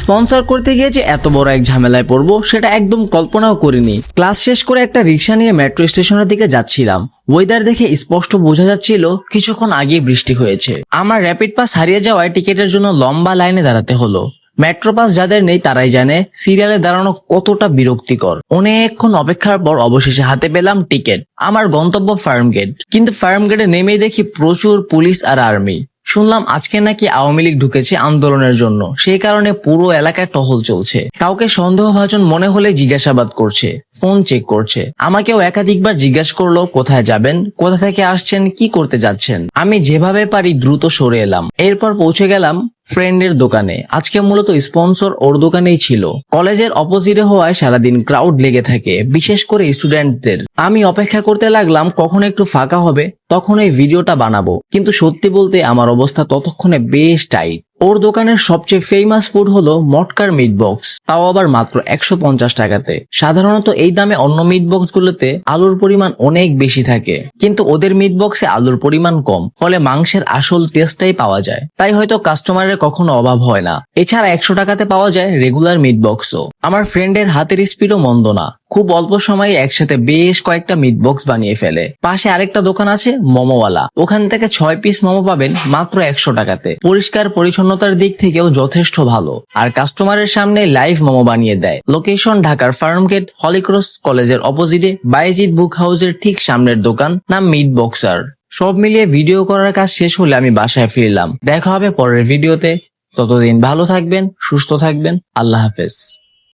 Sponsor করতে গিয়ে যে এত বড় এক ঝামেলায় পড়ব, সেটা একদম কল্পনাও করিনি। ক্লাস শেষ করে একটা রিক্সা নিয়ে মেট্রো স্টেশনের দিকে যাচ্ছিলাম। ওয়েদার দেখে স্পষ্ট বোঝা যাচ্ছিল, কিছুক্ষণ আগে বৃষ্টি হয়েছে। আমার র্যাপিড পাস হারিয়ে যাওয়ায় টিকিটের জন্য লম্বা লাইনে দাঁড়াতে হলো। মেট্রো পাস যাদের নেই, তারাই জানে সিরিয়ালে দাঁড়ানো কতটা বিরক্তিকর। অনেকক্ষণ অপেক্ষার পর অবশেষে হাতে পেলাম টিকিট আমার গন্তব্য ফার্ম গেট কিন্তু ফার্ম গেটে নেমেই দেখি প্রচুর পুলিশ আর আর্মি। শুনলাম আজকে নাকি আওয়ামী লীগ ঢুকেছে আন্দোলনের জন্য। সেই কারণে পুরো এলাকায় টহল চলছে। কাউকে সন্দেহভাজন মনে হলে জিজ্ঞাসাবাদ করছে, ফোন চেক করছে। আমাকেও একাধিকবার জিজ্ঞাসা করল, কোথায় যাবেন? কোথা থেকে আসছেন? কি করতে যাচ্ছেন? আমি যেভাবে পারি দ্রুত সরে এলাম। এরপর পৌঁছে গেলাম ফ্রেন্ডের দোকানে। আজকে মূলত স্পন্সর ওর দোকানেই ছিল। কলেজের অপোজিটে হওয়ায় সারাদিন ক্রাউড লেগে থাকে, বিশেষ করে স্টুডেন্টদের আমি অপেক্ষা করতে লাগলাম, কখন একটু ফাঁকা হবে, তখন এই ভিডিওটা বানাবো। কিন্তু সত্যি বলতে আমার অবস্থা ততক্ষণে বেশ টাইট ওর দোকানের সবচেয়ে ফেমাস ফুড হলো মটকার মিট বক্স তাও আবার মাত্র একশো পঞ্চাশ টাকাতে। সাধারণত এই দামে অন্য মিট বক্স গুলোতে আলুর পরিমাণ অনেক বেশি থাকে। কিন্তু ওদের মিট বক্সে আলুর পরিমাণ কম, ফলে মাংসের আসল টেস্টটাই পাওয়া যায়। তাই হয়তো কাস্টমারের কখনো অভাব হয় না। এছাড়া একশো টাকাতে পাওয়া যায় রেগুলার মিট বক্সও আমার ফ্রেন্ডের হাতের স্পিডও মন্দ না। খুব অল্প সময়ে একসাথে বেশ কয়েকটা মিট বক্স বানিয়ে ফেলে। পাশে আরেকটা দোকান আছে, মোমোওয়ালা। ওখান থেকে ছয় পিস মোমো পাবেন মাত্র একশো টাকাতে। পরিষ্কার পরিচ্ছন্নতার দিক থেকেও যথেষ্ট ভালো। আর কাস্টমারের সামনে লাইভ মোমো বানিয়ে দেয়। লোকেশন ঢাকার ফার্মগেট, হলিক্রস কলেজের অপোজিটে বাইজিৎ বুক হাউসের ঠিক সামনের দোকান, নাম মিট বক্সার সব মিলিয়ে ভিডিও করার কাজ শেষ হলে আমি বাসায় ফিরলাম। দেখা হবে পরের ভিডিওতে ততদিন ভালো থাকবেন, সুস্থ থাকবেন। আল্লাহ হাফেজ।